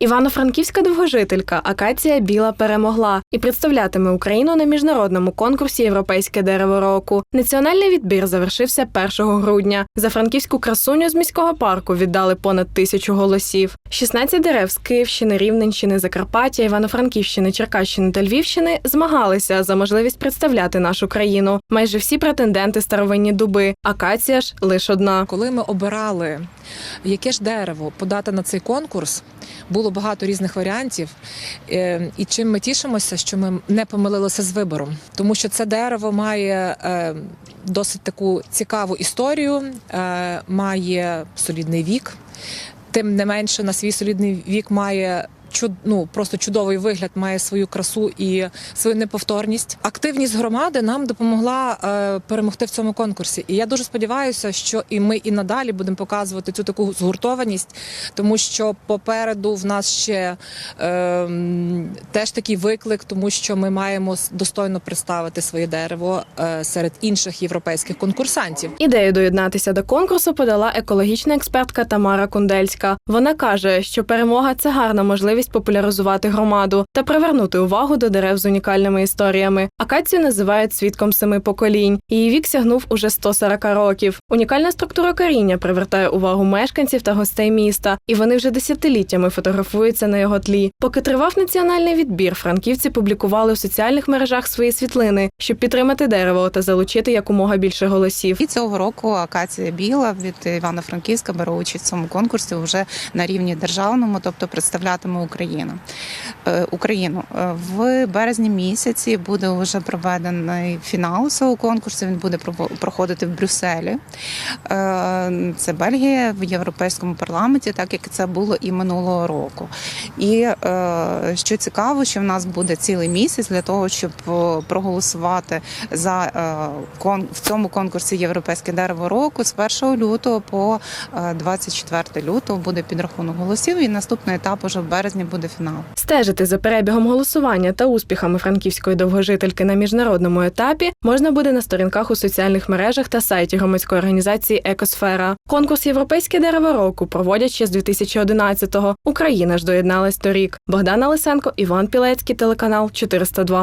Івано-Франківська довгожителька Акація Біла перемогла і представлятиме Україну на міжнародному конкурсі Європейське дерево року. Національний відбір завершився 1 грудня. За франківську красуню з міського парку віддали понад тисячу голосів. 16 дерев з Київщини, Рівненщини, Закарпаття, Івано-Франківщини, Черкащини та Львівщини змагалися за можливість представляти нашу країну. Майже всі претенденти старовинні дуби. Акація ж лише одна. Коли ми обирали, яке ж дерево подати на цей конкурс, було багато різних варіантів. Е, І чим ми тішимося, що ми не помилилися з вибором, тому що це дерево має е, досить таку цікаву історію, е, має солідний вік. Тим не менше, на свій солідний вік має чуд, ну, просто чудовий вигляд, має свою красу і свою неповторність. Активність громади нам допомогла е, перемогти в цьому конкурсі. І я дуже сподіваюся, що і ми і надалі будемо показувати цю таку згуртованість, тому що попереду в нас ще е, теж такий виклик, тому що ми маємо достойно представити своє дерево е, серед інших європейських конкурсантів. Ідею доєднатися до конкурсу подала екологічна експертка Тамара Кундельська. Вона каже, що перемога це гарна можливість популяризувати громаду та привернути увагу до дерев з унікальними історіями. Акацію називають свідком семи поколінь. Її вік сягнув уже 140 років. Унікальна структура коріння привертає увагу мешканців та гостей міста, і вони вже десятиліттями фотографуються на його тлі. Поки тривав національний відбір, франківці публікували у соціальних мережах свої світлини, щоб підтримати дерево та залучити якомога більше голосів. І цього року акація біла від Івано-Франківська бере участь в цьому конкурсі вже на рівні державному, тобто представлятиме Україну. Е, Україну Е, в березні місяці буде вже проведений фінал цього конкурсу. Він буде проходити в Брюсселі. Е, Це Бельгія в Європейському парламенті, так як це було і минулого року. І е, що цікаво, що в нас буде цілий місяць для того, щоб е, проголосувати за е, в цьому конкурсі Європейське дерево року з 1 лютого по е, 24 лютого буде підрахунок голосів. І наступний етап уже в березні буде фінал. Стежити за перебігом голосування та успіхами франківської довгожительки на міжнародному етапі можна буде на сторінках у соціальних мережах та сайті громадської організації Екосфера. Конкурс Європейське дерево року проводять ще з 2011-го. Україна ж доєдналась торік. Богдана Лисенко, Іван Пілецький, телеканал 402.